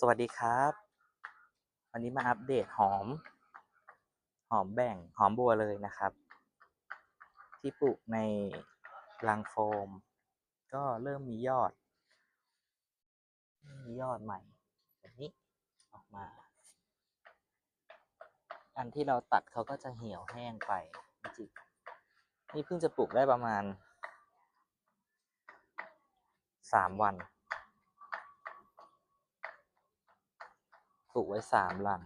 สวัสดีครับ วันนี้มาอัปเดตหอม หอมแบ่งหอมบัวเลยนะครับ ที่ปลูกในรังโฟม ก็เริ่มมียอด มียอดใหม่แบบนี้ออกมา อันที่เราตัดเขาก็จะเหี่ยวแห้งไปจริงนี่เพิ่งจะปลูกได้ประมาณสามวัน ปลูกไว้สามหลัง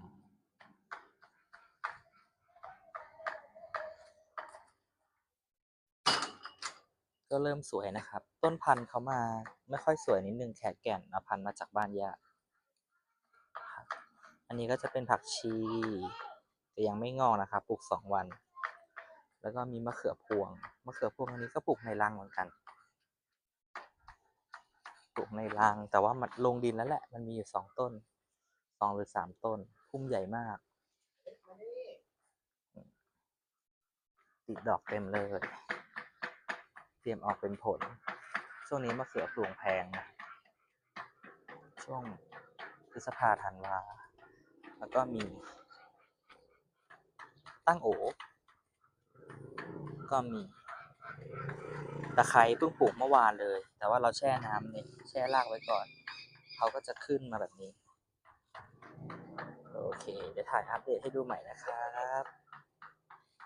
ก็เริ่มสวยนะครับ ต้นพันธุ์เขามาไม่ค่อยสวยนิดนึงแขกแก่นเอาพันธุ์มาจากบ้านญาอันนี้ก็จะเป็นผักชีแต่ยังไม่งอกนะครับ ปลูกสองวัน แล้วก็มีมะเขือพวง มะเขือพวงอันนี้ก็ปลูกในรังเหมือนกัน ปลูกในรังแต่ว่ามันลงดินแล้วแหละ มันมีอยู่สองต้น องหรือสามต้น พุ่มใหญ่มาก ติดดอกเต็มเลย เตรียมออกเป็นผล ช่วงนี้มะเขือพวงแพงนะช่วงพฤษภาธันวา แล้วก็มี ตั้งโอ ก็มีตะไคร้เพิ่งปลูกเมื่อวานเลย แต่ว่าเราแช่น้ำเนี่ยแช่รากไว้ก่อน เขาก็จะขึ้นมาแบบนี้ โอเค เดี๋ยวถ่ายอัปเดตให้ดูใหม่นะครับ